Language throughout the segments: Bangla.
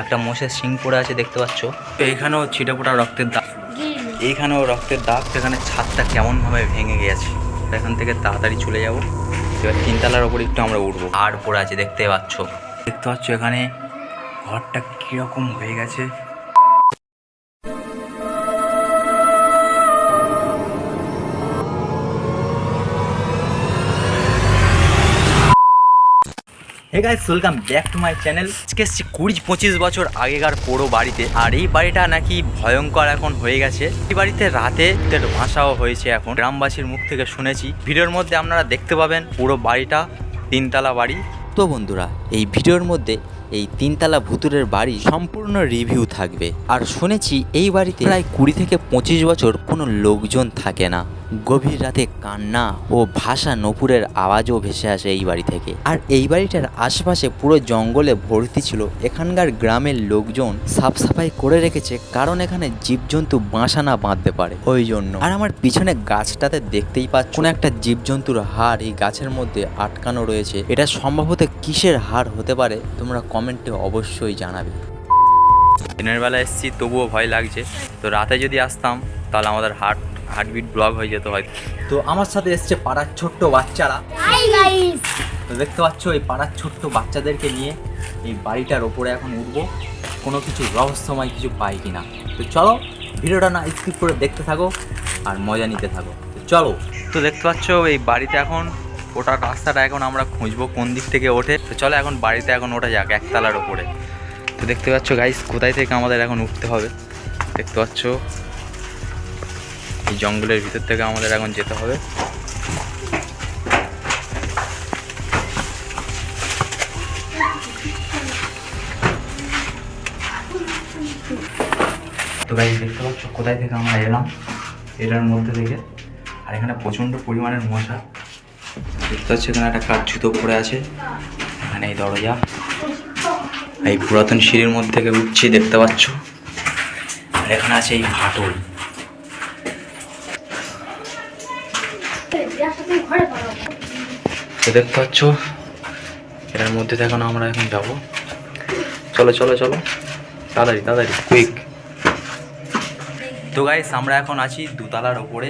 একটা মোষের শিং পড়ে আছে দেখতে পাচ্ছ? তো এখানেও ছিটে ফোটা রক্তের দাগ। এইখানেও রক্তের দাগ সেখানে ছাদটা কেমনভাবে ভেঙে গেছে? এখান থেকে তাড়াতাড়ি চলে যাব। এবার তিনতলার ওপর একটু আমরা উঠবো। আর পড়ে আছে দেখতে পাচ্ছ? দেখতে পাচ্ছ এখানে ঘরটা কীরকম হয়ে গেছে। Hey guys welcome back to my channel আজকে এসছি কুড়ি পঁচিশ বছর আগেকার পুরো বাড়িতে। আর এই বাড়িটা নাকি ভয়ঙ্কর এখন হয়ে গেছে। এই বাড়িতে রাতে ভাষাও হয়েছে এখন। গ্রামবাসীর মুখ থেকে শুনেছি। ভিডিওর মধ্যে আপনারা দেখতে পাবেন পুরো বাড়িটা, তিনতলা বাড়ি। তো বন্ধুরা, এই ভিডিওর মধ্যে এই তিনতলা ভুতুরের বাড়ি সম্পূর্ণ রিভিউ থাকবে। আর শুনেছি এই বাড়িতে প্রায় কুড়ি থেকে পঁচিশ বছর কোনো লোকজন থাকে না। গভীর রাতে কান্না ও ভাষা নপুরের আওয়াজও ভেসে আসে এই বাড়ি থেকে। আর এই বাড়িটার আশেপাশে পুরো জঙ্গলে ভর্তি ছিল এখানকার গ্রামের লোকজন সাফ সাফাই করে রেখেছে কারণ এখানে জীবজন্তু বাসা না বাঁধতে পারে। ওই জন্য। আর আমার পিছনে গাছটাতে দেখতেই পাচ্ছ কোনো একটা জীবজন্তুর হাড় এই গাছের মধ্যে আটকানো রয়েছে। এটা সম্ভবত কিসের হাড় হতে পারে তোমরা কমেন্টে অবশ্যই জানাবে। দিনের বেলা এসেছি, তবুও ভয় লাগছে। তো রাতে যদি আসতাম, তাহলে আমাদের হার্ট হার্টবিট ব্লক হয়ে যেত হয়তো। তো আমার সাথে এসছে পাড়ার ছোট্ট বাচ্চারা। তো দেখতে পাচ্ছ এই পাড়ার ছোট্ট বাচ্চাদেরকে নিয়ে এই বাড়িটার ওপরে এখন উঠবো। কোনো কিছু রহস্যময় কিছু পাই কিনা। তো চলো ভিডিওটা না স্কিপ করে দেখতে থাকো আর মজা নিতে থাকো। তো চলো। তো দেখতে পাচ্ছ এই বাড়িতে এখন ওটার রাস্তাটা এখন আমরা খুঁজবো কোন দিক থেকে ওঠে। তো চলো এখন বাড়িতে এখন ওঠা যাক একতলার ওপরে। তো দেখতে পাচ্ছ গাইস কোথায় থেকে আমাদের এখন উঠতে হবে? দেখতে পাচ্ছ এই জঙ্গলের ভিতর থেকে আমাদের এখন যেতে হবে। তো গাইজ দেখতে পাচ্ছ, কোথায় থেকে আমরা এলাম? এটার মধ্যে থেকে। আর এখানে প্রচণ্ড পরিমাণের মশা। দেখতে পাচ্ছ, এখানে একটা কাঠ জুতো পড়ে আছে। এখানে এই দরজা। এই পুরাতন সিঁড়ির মধ্যে থেকে উঠছি, দেখতে পাচ্ছ। আর এখানে আছে এই ফাটল তো দেখতে পাচ্ছ এটার মধ্যে এখন আমরা এখন যাব। চলো চলো চলো। তাড়াতাড়ি তাড়াতাড়ি কুইক তো গাইস আমরা এখন আছি দুতলার ওপরে।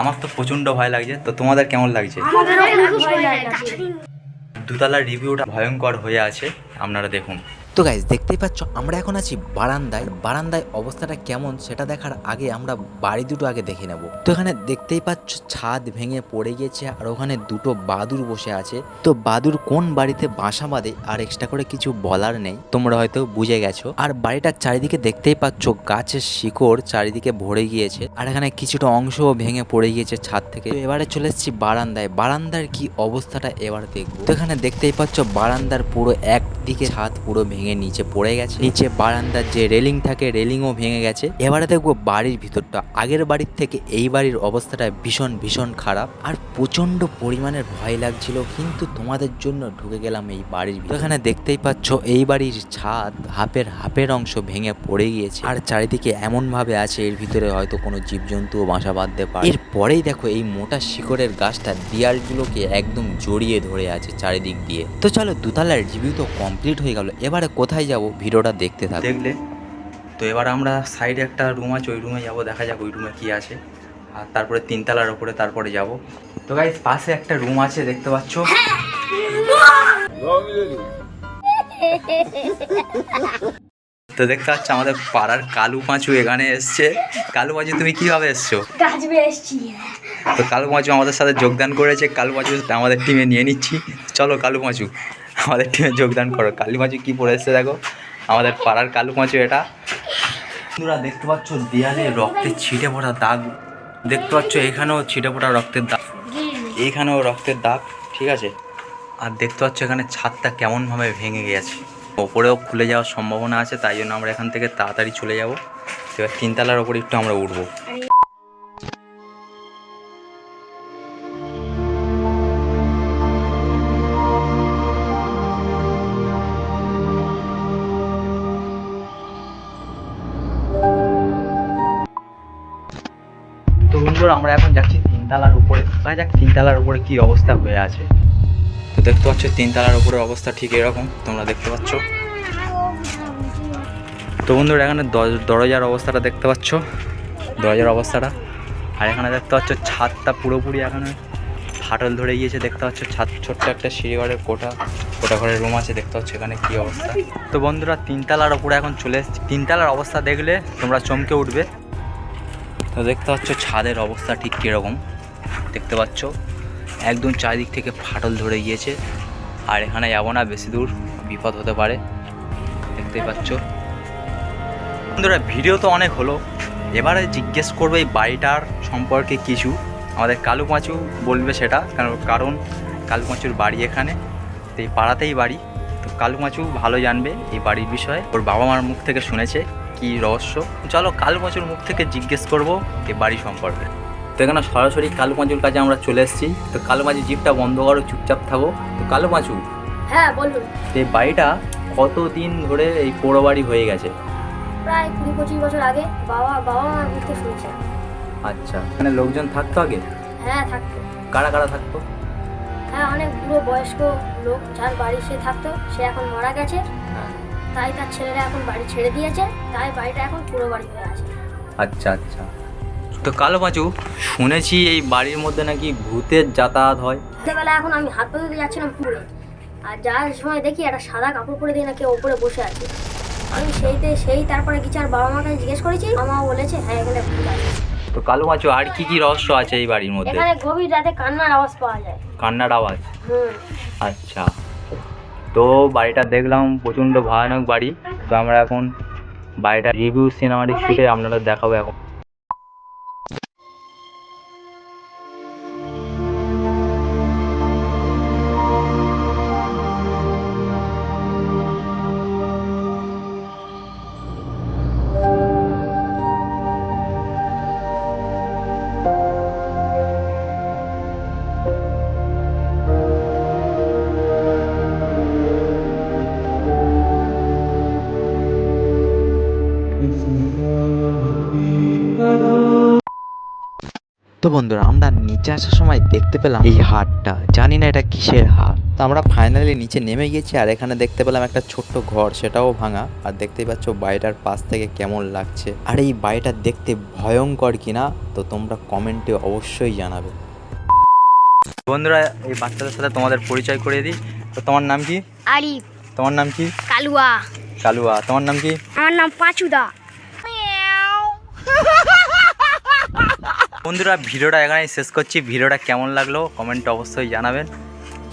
আমার তো প্রচণ্ড ভয় লাগছে। তো তোমাদের কেমন লাগছে? দুতলার রিভিউটা ভয়ঙ্কর হয়ে আছে। আপনারা দেখুন। তো গাইজ দেখতেই পাচ্ছ, আমরা এখন আছি বারান্দায়। বারান্দায় অবস্থাটা কেমন সেটা দেখার আগে আমরা বাড়ি দুটো আগে দেখে নেব। তো এখানে দেখতেই পাচ্ছ, ছাদ ভেঙে পড়ে গিয়েছে আর ওখানে দুটো বাদুর বসে আছে। তো বাদুর কোন বাড়িতে বাসা বাঁধে আর এক্সট্রা করে কিছু বলার নেই, তোমরা হয়তো বুঝে গেছো। আর বাড়িটার চারিদিকে দেখতেই পাচ্ছ, গাছের শিকড় চারিদিকে ভরে গিয়েছে। আর এখানে কিছুটা অংশও ভেঙে পড়ে গিয়েছে ছাদ থেকে। তো এবারে চলে এসেছি বারান্দায়। বারান্দার কি অবস্থাটা এবার দেখব। তো এখানে দেখতেই পাচ্ছ, বারান্দার পুরো একদিকে ছাদ পুরো ভেঙে নিচে পড়ে গেছে। নিচে বারান্দার যে রেলিং থাকে, রেলিংও ভেঙে গেছে। এবারে দেখব বাড়ির ভিতরটা। আগের বাড়ির থেকে এই বাড়ির অবস্থাটা ভীষণ ভীষণ খারাপ। আর প্রচণ্ড পরিমাণের ভয় লাগছিল, কিন্তু তোমাদের জন্য ঢুকে গেলাম এই বাড়ির ভিতর। এখানে দেখতেই পাচ্ছ, এই বাড়ির ছাদ হাফের হাফের অংশ ভেঙে পড়ে গিয়েছে। আর চারিদিকে এমন ভাবে আছে, এর ভিতরে হয়তো কোনো জীবজন্তুও বাসা বাঁধতে পারে। এরপরেই দেখো এই মোটা শিকড়ের গাছটা দেয়ালগুলোকে একদম জড়িয়ে ধরে আছে চারিদিক দিয়ে। তো চলো, দুতলার রিভিউ তো কমপ্লিট হয়ে গেল। এবারে কোথায় যাব? ভিডিওটা দেখতে থাকো দেখলে? তো এবার আমরা সাইডে একটা রুম আছে ওই রুমে যাব দেখা যাক ওই রুমে কি আছে। আর তারপরে তিনতলার ওপরে তারপরে যাব। তো গাইজ পাশে একটা রুম আছে দেখতে পাচ্ছ? তো দেখতে পাচ্ছ আমাদের পাড়ার কালু পাঁচু এখানে এসছে। কালু পাঁচু তুমি কীভাবে এসছো? তো কালু পাঁচু আমাদের সাথে যোগদান করেছে। কালু পাঁচু আমাদের টিমে নিয়ে নিচ্ছি। চলো কালু পাঁচু আমাদের টিমে যোগদান করো। কালু পাঁচু কী পরে এসছে দেখো? আমাদের পাড়ার কালু পাঁচু এটা। তোমরা দেখতে পাচ্ছ, দেয়ালে রক্তের ছিটে পড়া দাগ। দেখতে পাচ্ছ, এখানেও ছিটে পড়া রক্তের দাগ। এইখানেও রক্তের দাগ, ঠিক আছে? আর দেখতে পাচ্ছ, এখানে ছাদটা কেমনভাবে ভেঙে গেছে। ওপরেও খুলে যাওয়ার সম্ভাবনা আছে, তাই জন্য আমরা এখান থেকে তাড়াতাড়ি চলে যাব। এবার তিনতলার ওপরে একটু আমরা উঠবো। আমরা এখন যাচ্ছি তিনতলার উপরে। দেখা যাক তিনতলার উপরে কি অবস্থা হয়ে আছে। তো দেখতে পাচ্ছ, তিনতলার উপরে অবস্থা ঠিক এরকম, তোমরা দেখতে পাচ্ছ। তো বন্ধুরা, এখানে দরজার অবস্থাটা দেখতে পাচ্ছ। দরজার অবস্থাটা। আর এখানে দেখতে পাচ্ছ, ছাদটা পুরোপুরি এখানে ফাটল ধরে গিয়েছে, দেখতে পাচ্ছ। ছাদ, ছোট্ট একটা সিঁড়িঘরের কোঠা কোটা ঘরের রুম আছে, দেখতে পাচ্ছ এখানে কী অবস্থা। তো বন্ধুরা, তিনতলার ওপরে এখন চলে এসেছি। তিনতলার অবস্থা দেখলে তোমরা চমকে উঠবে। তো দেখতে পাচ্ছ ছাদের অবস্থা ঠিক কীরকম। দেখতে পাচ্ছ, একদম চারিদিক থেকে ফাটল ধরে গিয়েছে। আর এখানে যাব না, বেশি দূর বিপদ হতে পারে। দেখতেই পাচ্ছ। বন্ধুরা, ভিডিও তো অনেক হলো। এবারে জিজ্ঞেস করবে এই বাড়িটার সম্পর্কে কিছু। আমাদের কালু পাঁচু বলবে সেটা কারণ কারণ কালু পাঁচুর বাড়ি এখানে। তো এই পাড়াতেই বাড়ি। তো কালু পাঁচু ভালো জানবে এই বাড়ির বিষয়ে। ওর বাবা মার মুখ থেকে শুনেছে। কি রহস্য? চলো কালু পাঁচুর মুখ থেকে জিজ্ঞেস করব এই বাড়ি সম্পর্কে। তো এখানে সরাসরি কালু পাঁচুর কাছে আমরা চলে এসেছি। তো কালু পাঁচু জিপটা বন্ধ করো চুপচাপ থাকো। তো কালু পাঁচু হ্যাঁ বলুন। এই বাড়িটা কতদিন ধরে এই পোড়ো বাড়ি হয়ে গেছে? প্রায় কুড়ি পঁচিশ বছর আগে বাবা বাবা মার মুখ থেকে শুনেছে। আচ্ছা এখানে লোকজন থাকতো আগে? হ্যাঁ থাকতো। কারা কারা থাকতো? হ্যাঁ অনেক বুড়ো বয়স্ক লোক যার বাড়ি সে থাকতো সে এখন মারা গেছে। তাই তার ছেলেরা এখন বাড়ি ছেড়ে দিয়েছে তাই বাড়িটা এখন পুরো বাড়ি হয়ে আছে। আচ্ছা আচ্ছা। তো কালো পাঁচু শুনেছি এই বাড়ির মধ্যে নাকি ভূতের যাতায়াত হয়। রাত্রেবেলা এখন আমি হাত পা ধুতে যাচ্ছিলাম পুকুরে আর যার সময় দেখি একটা সাদা কাপড় পরে দিয়ে না কেউ ওপরে বসে আছে। আমি সেইতে সেই তারপরে কিছু আর বাবা মাকে জিজ্ঞেস করেছি মা বলেছে হ্যাঁ এখানে ভূত আছে। তো কালো পাঁচু আর কি কি রহস্য আছে এই বাড়ির মধ্যে? এখানে গভীর রাতে কান্নার আওয়াজ পাওয়া যায়। কান্নার আওয়াজ? হুম। আচ্ছা। তো বাড়িটা দেখলাম, প্রচণ্ড ভয়ানক বাড়ি। তো আমরা এখন বাড়িটা রিভিউ সিনেমাটিক শুটে আপনাদের দেখাবো এখন। বন্ধুরা আমরা নিচে আসার সময় দেখতে পেলাম এই হাটটা। জানি না এটা কিসের হাট। তো আমরা ফাইনালি নিচে নেমে গিয়েছি আর এখানে দেখতে পেলাম একটা ছোট্ট ঘর সেটাও ভাঙা। আর দেখতেই পাচ্ছ বাড়িটার পাশ থেকে কেমন লাগছে। আর এই বাড়িটা দেখতে ভয়ঙ্কর কিনা তো তোমরা কমেন্টে অবশ্যই জানাবে। বন্ধুরা এই বাচ্চাদের সাথে তোমাদের পরিচয় করিয়ে দিই। তো তোমার নাম কি? আরিফ। তোমার নাম কি? কালুয়া। কালুয়া। তোমার নাম কি? আমার নাম পাঁচুদা। বন্ধুরা, ভিডিওটা এখানেই শেষ করছি। ভিডিওটা কেমন লাগল কমেন্ট অবশ্যই জানাবেন।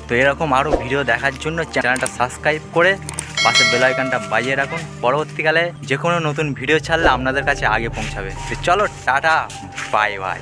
তো এরকম আরও ভিডিও দেখার জন্য চ্যানেলটা সাবস্ক্রাইব করে পাশে বেলাইকানটা বাজিয়ে রাখুন। পরবর্তীকালে যে কোনো নতুন ভিডিও ছাড়লে আপনাদের কাছে আগে পৌঁছাবে। তো চলো, টাটা, বাই বাই।